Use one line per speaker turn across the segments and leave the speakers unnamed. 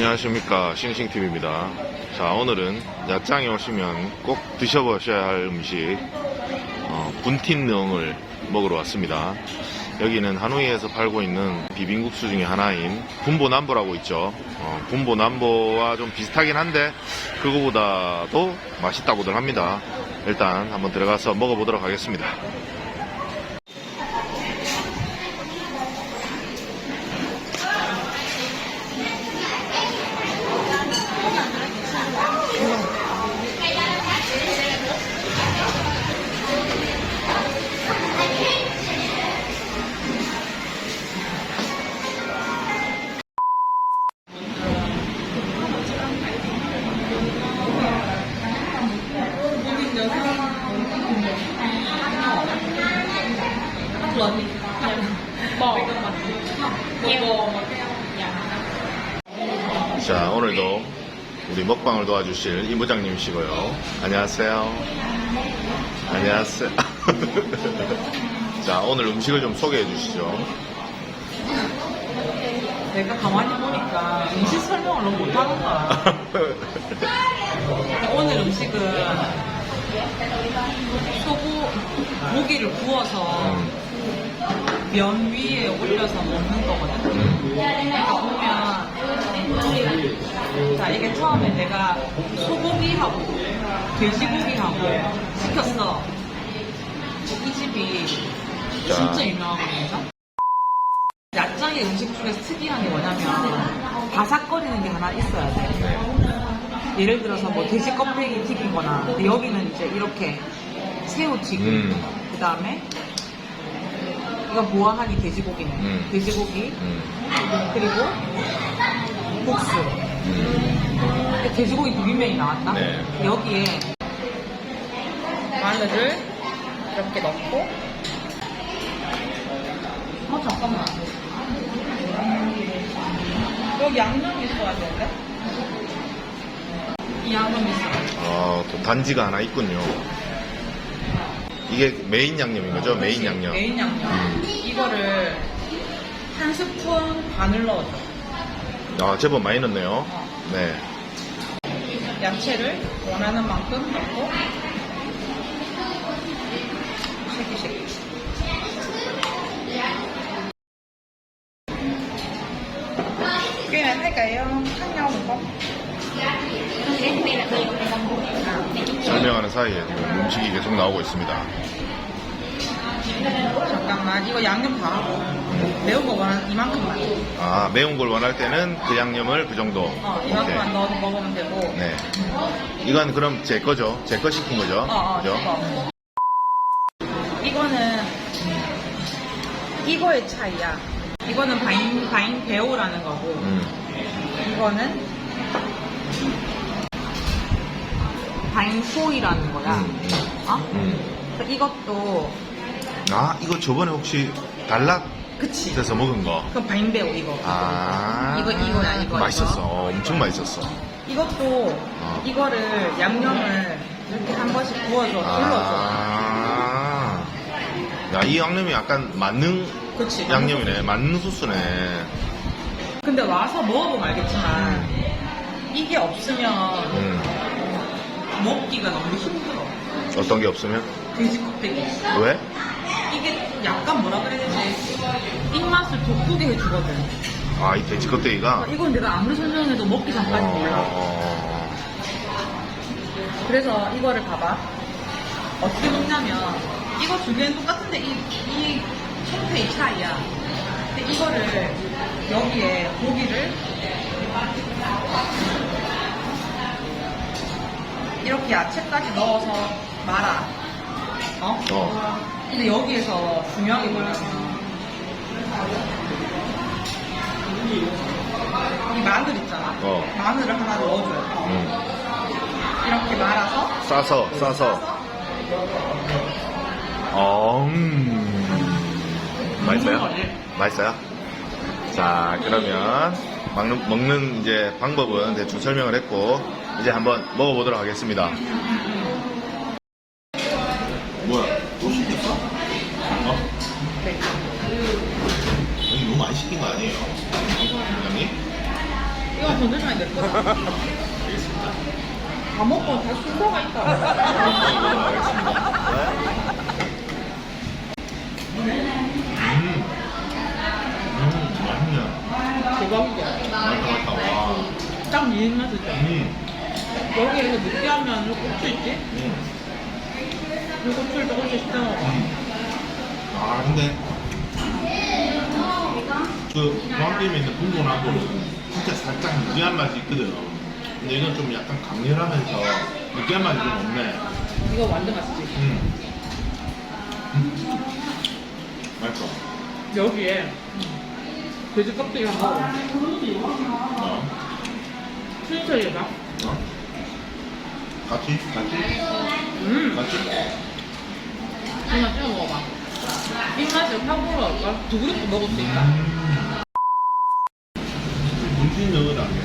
안녕하십니까. 싱싱TV입니다. 자 오늘은 야장에 오시면 꼭 드셔보셔야 할 음식 어, 분틴능을 먹으러 왔습니다. 여기는 하노이에서 팔고 있는 비빔국수 중에 하나인 분보남보라고 있죠. 어, 분보남보와 좀 비슷하긴 한데 그거보다도 맛있다고들 합니다. 일단 한번 들어가서 먹어보도록 하겠습니다 자 오늘도 우리 먹방을 도와주실 이 부장님이시고요. 안녕하세요. 안녕하세요. 자 오늘 음식을 좀 소개해 주시죠.
내가 가만히 보니까 음식 설명을 너무 못하는 거야. 오늘 음식은 소고 고기를 구워서
음,
면 위에 올려서 먹는 거거든. 그러니까 보면 자 이게 처음에 내가 소고기하고 돼지고기하고 시켰어. 이 집이
자.
진짜 유명하거든요. 야장의 음식 중에서 특이한 게 뭐냐면 바삭거리는 게 하나 있어야 돼.
네.
예를 들어서 뭐 돼지 껍데기 튀긴-거나 근데 여기는 이제 이렇게 새우 튀김
음.
그 다음에 이건 보아하니 돼지고기네.
음.
돼지고기
음,
그리고 국수.
음.
돼지고기 비빔면이 나왔다.
네.
여기에 마늘을 이렇게 넣고 어 잠깐만 여기 양념이 있어야 되는데 이 양념이 있어
아, 또 단지가 하나 있군요 이게 메인 양념인 거죠? 메인 양념
메인 양념
음.
이거를 한 스푼 반을 넣어줘
아 제법 많이 넣네요
어.
네
야채를 원하는 만큼 넣고 쉐키쉐키 꽤나 할까요? 먹어?
설명하는 사이에 지금 음식이 계속 나오고 있습니다
잠깐만 이거 양념 다 하고 매운 거 원하는 이만큼만
아 매운 걸 원할 때는 그 양념을 그 정도
어 이만큼만 넣어서 먹으면 되고
네 이건 그럼 제 거죠? 제 거 시킨 거죠?
어, 어,
그죠?
이거. 이거는 이거의 차이야. 이거는 바인 바인 베오라는 거고
음.
이거는 바인 소이라는 거야.
음,
어?
음.
그래서 이것도
아 이거 저번에 혹시 달락
그치.
돼서 먹은 거
그럼 베오 이거.
아.
이거, 이거야, 이거,
맛있었어.
이거.
어, 엄청 맛있었어.
이것도
어.
이거를 양념을 이렇게 한 번씩 부어줘, 둘러줘.
아. 야, 이 양념이 약간 만능
그치.
양념이네. 만능 소스네.
근데 와서 먹어보면 알겠지만 이게 없으면
음.
먹기가 너무 힘들어.
어떤 게 없으면?
돼지 껍데기.
왜?
이게 약간 뭐라 그래야 되지? 입맛을 돋구게 해주거든.
아, 이 돼지 껍데기가?
이건 내가 아무리 설명해도 먹기 전까지 몰라.
어,
그래서 이거를 봐봐. 어떻게 먹냐면, 이거 두 개는 똑같은데, 이, 이 형태의 차이야. 근데 이거를, 여기에 고기를, 이렇게 야채까지 넣어서 말아. 어?
어.
근데 여기에서 중요한 게 뭐냐면 이 마늘 있잖아.
어.
마늘을 하나 넣어줘요.
음.
이렇게 말아서
싸서, 싸서. 어, 음. 맛있어요?
거지?
맛있어요? 자, 그러면 먹는, 먹는 이제 방법은 대충 설명을 했고, 이제 한번 먹어보도록 하겠습니다. 뭐야? 또 시켰어? 어?
네.
여기 너무 많이 시킨 거 아니에요? 부장님?
이거 건들면 내 거다. 다 먹고 다 순서가 있다.
음. 음, 맛있네.
대박이야.
맛있다, 맛있다. 와.
딱 미인 맛이죠.
음.
여기에서 느끼하면 고추 있지?
음.
이 고추를 조금씩 씹어 먹어.
아, 근데. 그, 중앙게임에 있는 분고나고는 진짜 살짝 느끼한 맛이 있거든. 근데 이건 좀 약간 강렬하면서 느끼한 맛이 좀 없네.
이거 완전 맛있지?
음. 음. 맛있어.
여기에 돼지 껍데기 한 번.
어?
순서이다.
어? 같이? 같이?
음.
같이?
찍어 먹어봐. 입맛이 확 올라올까? 두 그릇도 먹을 수 있다.
음. 문신 넣으란 게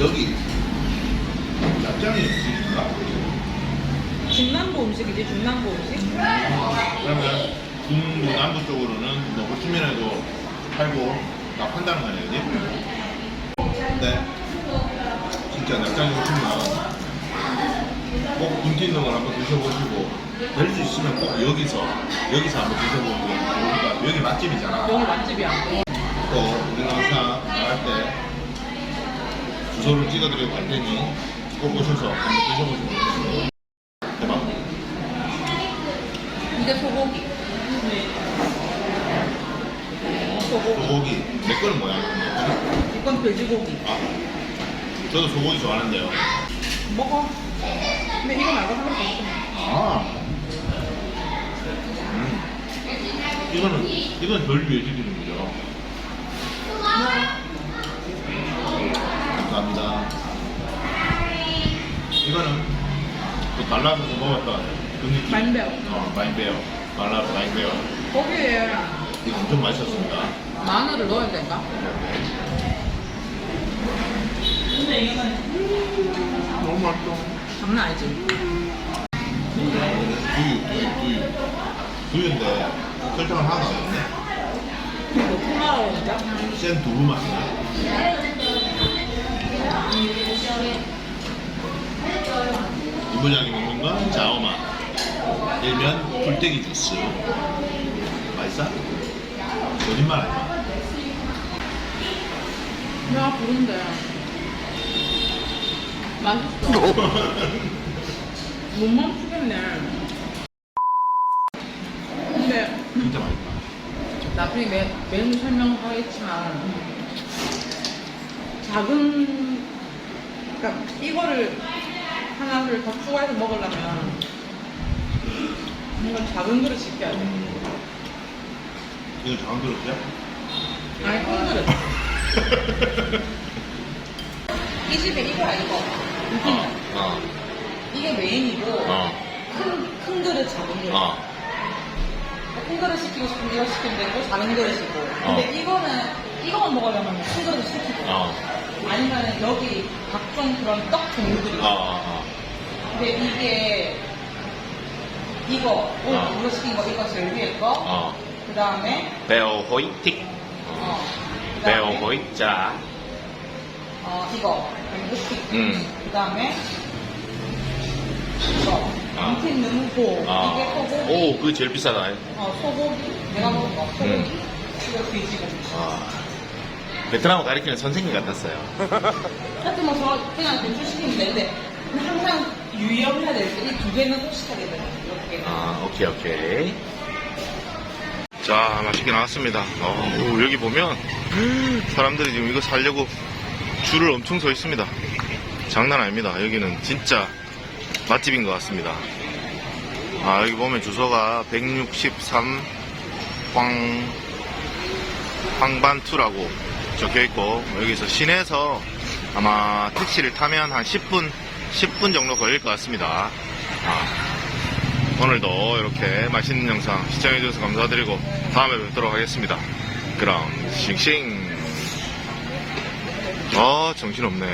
여기 납작이 음식인가?
중남부 음식이지, 중남부 음식?
그러면 중부 남부 쪽으로는 뭐 호치민에도 팔고 나 판다는 거 아니야, 그지? 근데 진짜 납작이 오시면 꼭 군틴동을 한번 드셔보시고 될 수 있으면 꼭 여기서 여기서 한번 드셔보는 것 같아요. 여기 맛집이잖아.
여기 맛집이야.
또 우리가 항상 나갈 때 주소를 찍어드리고 갈 테니 꼭 오셔서 한번 드셔보시면 좋겠습니다. 대박.
이게 소고기. 소고기.
소고기. 내 거는 뭐야?
이건 돼지고기.
아, 저도 소고기 좋아하는데요.
먹어. 근데 이거 말고 있어.
아. 음. 이거는, 이건 덜 위해지 기름이죠. 감사합니다. 이거는 또 달라서 먹었던 그 느낌.
만배우.
어, 마인베어. 말라서 마인베어.
거기에
이거 엄청 맛있었습니다.
마늘을 넣어야 된다. 근데 이거는
너무 맛있어.
장난 아니지?
두유, 두유, 두유. 두유인데 설탕을 하나도 안 넣네.
이거 콩나라고 진짜?
센 두부 맛이네. 이부장이 먹는 건 자오마. 일면 굴떼기 주스. 맛있어? 거짓말 마.
내가 부른데 맛있어. 못 멈추겠네. 근데
진짜 맛있다.
나중에 메, 메뉴 설명하겠지만 작은 그러니까 이거를 하나를 더 추가해서 먹으려면 뭔가 작은 그릇 시켜야 돼.
이거 작은 그릇이야?
아니 큰 그릇. 이 집에 이거야 이거.
어, 어,
이게 메인이고
어,
큰, 큰 그릇 작은 그릇.
어.
큰 그릇 시키고 싶으면 이거 시키면 되고 작은 그릇이고. 근데
어.
이거는 이거만 먹으려면 큰 그릇 시키고.
어,
아니면 여기 각종 그런 떡 종류들이
어,
있어.
어,
근데 이게 이거 오늘
어.
우리가 시킨 거 이거 제일 위에 거.
어.
그 다음에
베어 호이틱.
어. 그다음에
호이자.
어 이거
음.
그 다음에 이거
아.
암튼 능고
아.
이게 소고기.
오, 그게 제일 비싸다.
어 소고기. 내가 먹은 거 소고기.
음.
이거 돼지고기.
아, 베트남어 가리키는 선생님 같았어요.
하여튼 뭐 저 그냥 대충 시키면 되는데 항상 유의해야 될 게 이 두 개는 꼭 시켜야 돼요. 이렇게.
아, 오케이, 오케이. 자, 맛있게 나왔습니다. 어, 여기 보면 사람들이 지금 이거 살려고 줄을 엄청 서 있습니다. 장난 아닙니다. 여기는 진짜 맛집인 것 같습니다. 아, 여기 보면 주소가 163 황, 황반투라고 적혀 있고, 여기서 시내에서 아마 택시를 타면 한 10분, 10분 정도 걸릴 것 같습니다. 아, 오늘도 이렇게 맛있는 영상 시청해주셔서 감사드리고 다음에 뵙도록 하겠습니다. 그럼 싱싱 아 정신없네